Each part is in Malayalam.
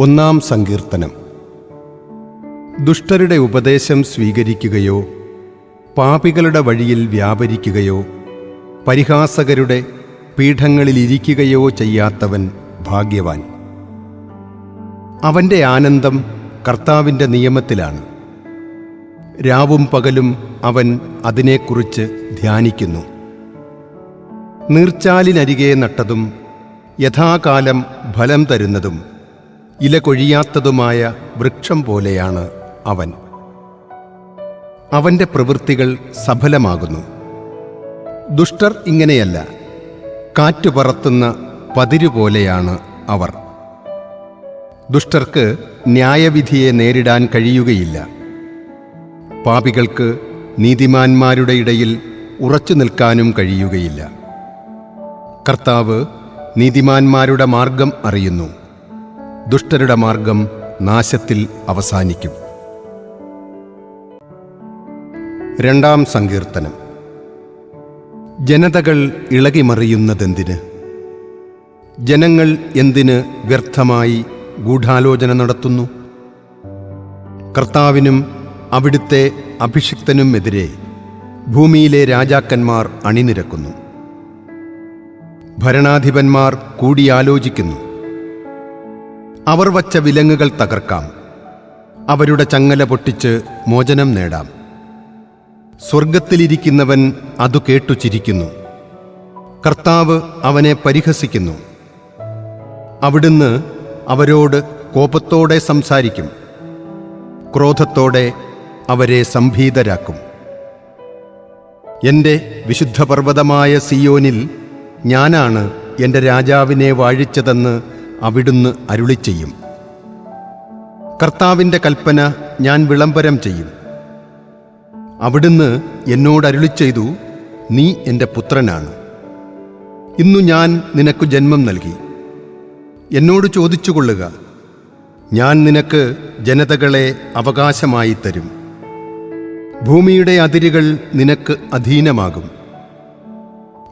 ഒന്നാം സങ്കീർത്തനം. ദുഷ്ടരുടെ ഉപദേശം സ്വീകരിക്കുകയോ പാപികളുടെ വഴിയിൽ വ്യാപരിക്കുകയോ പരിഹാസകരുടെ പീഠങ്ങളിലിരിക്കുകയോ ചെയ്യാത്തവൻ ഭാഗ്യവാൻ. അവന്റെ ആനന്ദം കർത്താവിന്റെ നിയമത്തിലാണ്. രാവും പകലും അവൻ അതിനെക്കുറിച്ച് ധ്യാനിക്കുന്നു. നീർച്ചാലിനരികെ നട്ടതും യഥാകാലം ഫലം തരുന്നതും ഇല കൊഴിയാത്തതുമായ വൃക്ഷം പോലെയാണ് അവൻ. അവന്റെ പ്രവൃത്തികൾ സഫലമാകുന്നു. ദുഷ്ടർ ഇങ്ങനെയല്ല കാറ്റു പറത്തുന്ന പതിരുപോലെയാണ് അവർ. ദുഷ്ടർക്ക് ന്യായവിധിയെ നേരിടാൻ കഴിയുകയില്ല. പാപികൾക്ക് നീതിമാന്മാരുടെ ഇടയിൽ ഉറച്ചു നിൽക്കാനും കഴിയുകയില്ല. കർത്താവ് നീതിമാന്മാരുടെ മാർഗം അറിയുന്നു. ദുഷ്ടരുടെ മാർഗം നാശത്തിൽ അവസാനിക്കും. രണ്ടാം സങ്കീർത്തനം. ജനതകൾ ഇളകിമറിയുന്നതെന്തിന്? ജനങ്ങൾ എന്തിന് വ്യർത്ഥമായി ഗൂഢാലോചന നടത്തുന്നു? കർത്താവിനും അവിടുത്തെ അഭിഷിക്തനും അഭിഷിക്തനുമെതിരെ ഭൂമിയിലെ രാജാക്കന്മാർ അണിനിരക്കുന്നു. ഭരണാധിപന്മാർ കൂടിയാലോചിക്കുന്നു. അവർ വച്ച വിലങ്ങുകൾ തകർക്കാം. അവരുടെ ചങ്ങല പൊട്ടിച്ച് മോചനം നേടാം. സ്വർഗത്തിലിരിക്കുന്നവൻ അതു കേട്ടു ചിരിക്കുന്നു. കർത്താവ് അവനെ പരിഹസിക്കുന്നു. അവിടുന്ന് അവരോട് കോപത്തോടെ സംസാരിക്കും. ക്രോധത്തോടെ അവരെ സംഭീതരാക്കും. എന്റെ വിശുദ്ധപർവതമായ സിയോനിൽ ഞാനാണ് എന്റെ രാജാവിനെ വാഴിച്ചതെന്ന് അവിടുന്ന് അരുളി ചെയ്യും. കർത്താവിന്റെ കൽപ്പന ഞാൻ വിളംബരം ചെയ്യും. അവിടുന്ന് എന്നോട് അരുളി ചെയ്തു നീ എന്റെ പുത്രനാണ്. ഇന്നു ഞാൻ നിനക്ക് ജന്മം നൽകി. എന്നോട് ചോദിച്ചുകൊള്ളുക. ഞാൻ നിനക്ക് ജനതകളെ അവകാശമായി തരും. ഭൂമിയുടെ അതിരുകൾ നിനക്ക് അധീനമാകും.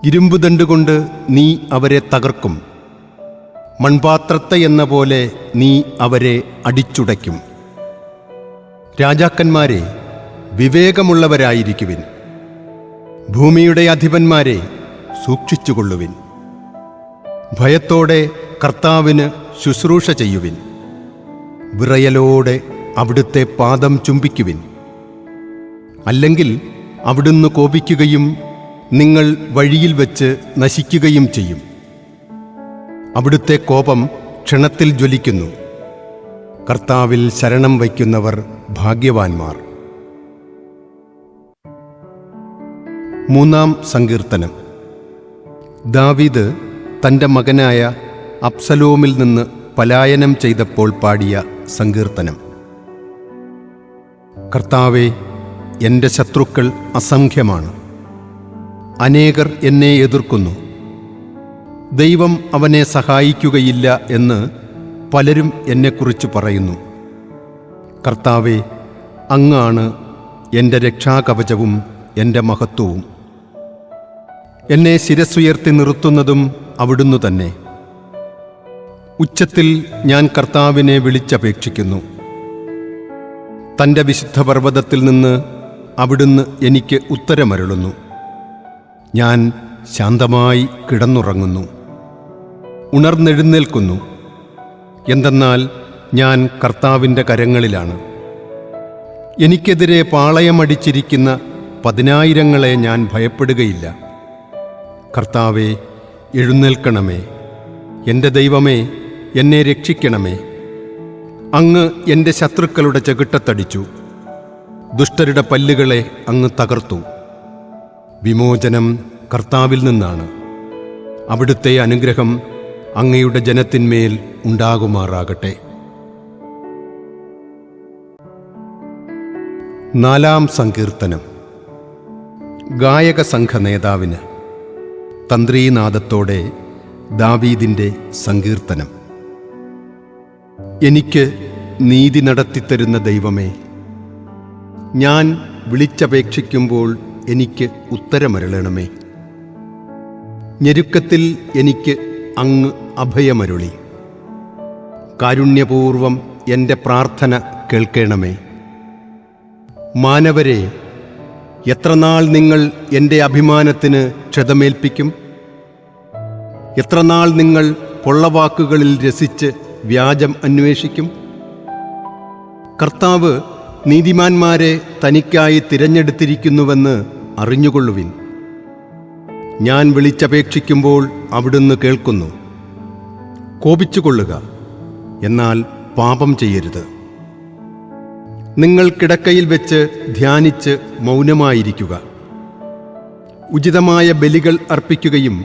ഇരുമ്പുദണ്ടുകൊണ്ട് നീ അവരെ തകർക്കും. മൺപാത്രത്തെ എന്ന പോലെ നീ അവരെ അടിച്ചുടയ്ക്കും. രാജാക്കന്മാരെ വിവേകമുള്ളവരായിരിക്കുവിൻ. ഭൂമിയുടെ അധിപന്മാരെ സൂക്ഷിച്ചുകൊള്ളുവിൻ. ഭയത്തോടെ കർത്താവിന് ശുശ്രൂഷ ചെയ്യുവിൻ. വിറയലോടെ അവിടുത്തെ പാദം ചുംബിക്കുവിൻ. അല്ലെങ്കിൽ അവിടുന്ന് കോപിക്കുകയും നിങ്ങൾ വഴിയിൽ വെച്ച് നശിക്കുകയും ചെയ്യും. അവിടുത്തെ കോപം ക്ഷണത്തിൽ ജ്വലിക്കുന്നു. കർത്താവിൽ ശരണം വയ്ക്കുന്നവർ ഭാഗ്യവാന്മാർ. മൂന്നാം സങ്കീർത്തനം. ദാവീദ് തന്റെ മകനായ അപ്സലോമിൽ നിന്ന് പലായനം ചെയ്തപ്പോൾ പാടിയ സങ്കീർത്തനം. കർത്താവെ എന്റെ ശത്രുക്കൾ അസംഖ്യമാണ്. അനേകർ എന്നെ എതിർക്കുന്നു. ദൈവം അവനെ സഹായിക്കുകയില്ല എന്ന് പലരും എന്നെക്കുറിച്ച് പറയുന്നു. കർത്താവെ അങ്ങാണ് എന്റെ രക്ഷാകവചവും എന്റെ മഹത്വവും. എന്നെ ശിരസ്സുയർത്തി നിർത്തുന്നതും അവിടുന്ന് തന്നെ. ഉച്ചത്തിൽ ഞാൻ കർത്താവിനെ വിളിച്ചപേക്ഷിക്കുന്നു. തന്റെ വിശുദ്ധ പർവതത്തിൽ നിന്ന് അവിടുന്ന് എനിക്ക് ഉത്തരമരുളുന്നു. ഞാൻ ശാന്തമായി കിടന്നുറങ്ങുന്നു. ഉണർന്നെഴുന്നേൽക്കുന്നു. എന്തെന്നാൽ ഞാൻ കർത്താവിന്റെ കരങ്ങളിലാണ്. എനിക്കെതിരെ പാളയമടിച്ചിരിക്കുന്ന പതിനായിരങ്ങളെ ഞാൻ ഭയപ്പെടുകയില്ല. കർത്താവെ എഴുന്നേൽക്കണമേ. എന്റെ ദൈവമേ എന്നെ രക്ഷിക്കണമേ. അങ്ങ് എന്റെ ശത്രുക്കളുടെ ചെകിട്ടത്തടിച്ചു. ദുഷ്ടരുടെ പല്ലുകളെ അങ്ങ് തകർത്തു. വിമോചനം കർത്താവിൽ നിന്നാണ്. അവിടുത്തെ അനുഗ്രഹം അങ്ങയുടെ ജനത്തിന്മേൽ ഉണ്ടാകുമാറാകട്ടെ. നാലാം സങ്കീർത്തനം. ഗായക സംഘ നേതാവിന് തന്ത്രീനാദത്തോടെ ദാവീദിന്റെ സങ്കീർത്തനം. എനിക്ക് നീതി നടത്തിത്തരുന്ന ദൈവമേ ഞാൻ വിളിച്ചപേക്ഷിക്കുമ്പോൾ എനിക്ക് ഉത്തരമരളണമേ. ഞെരുക്കത്തിൽ എനിക്ക് അങ്ങ് അഭയമരുളി. കാരുണ്യപൂർവം എന്റെ പ്രാർത്ഥന കേൾക്കണമേ. മാനവരെ എത്രനാൾ നിങ്ങൾ എന്റെ അഭിമാനത്തിന് ക്ഷതമേൽപ്പിക്കും? എത്രനാൾ നിങ്ങൾ പൊള്ളവാക്കുകളിൽ രസിച്ച് വ്യാജം അന്വേഷിക്കും? കർത്താവ് നീതിമാന്മാരെ തനിക്കായി തിരഞ്ഞെടുത്തിരിക്കുന്നുവെന്ന് അറിഞ്ഞുകൊള്ളുവിൻ. ഞാൻ വിളിച്ചപേക്ഷിക്കുമ്പോൾ അവിടുന്ന് കേൾക്കുന്നു. കോപിച്ചുകൊള്ളുക എന്നാൽ പാപം ചെയ്യരുത്. നിങ്ങൾ കിടക്കയിൽ വെച്ച് ധ്യാനിച്ച് മൗനമായിരിക്കുക. ഉചിതമായ ബലികൾ അർപ്പിക്കുകയും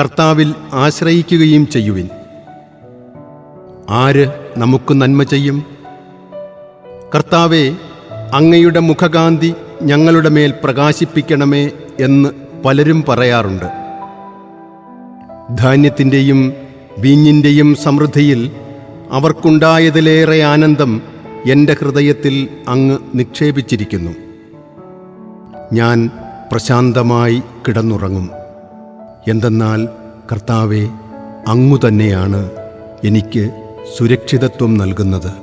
കർത്താവിൽ ആശ്രയിക്കുകയും ചെയ്യുവിൻ. ആര് നമുക്ക് നന്മ ചെയ്യും? കർത്താവെ അങ്ങയുടെ മുഖകാന്തി ഞങ്ങളുടെ മേൽ പ്രകാശിപ്പിക്കണമേ എന്ന് പലരും പറയാറുണ്ട്. ധാന്യത്തിന്റെയും വീഞ്ഞിന്റെയും സമൃദ്ധിയിൽ അവർക്കുണ്ടായതിലേറെ ആനന്ദം എന്റെ ഹൃദയത്തിൽ അങ്ങ് നിക്ഷേപിച്ചിരിക്കുന്നു. ഞാൻ പ്രശാന്തമായി കിടന്നുറങ്ങും. എന്തെന്നാൽ കർത്താവെ അങ്ങു തന്നെയാണ് എനിക്ക് സുരക്ഷിതത്വം നൽകുന്നത്.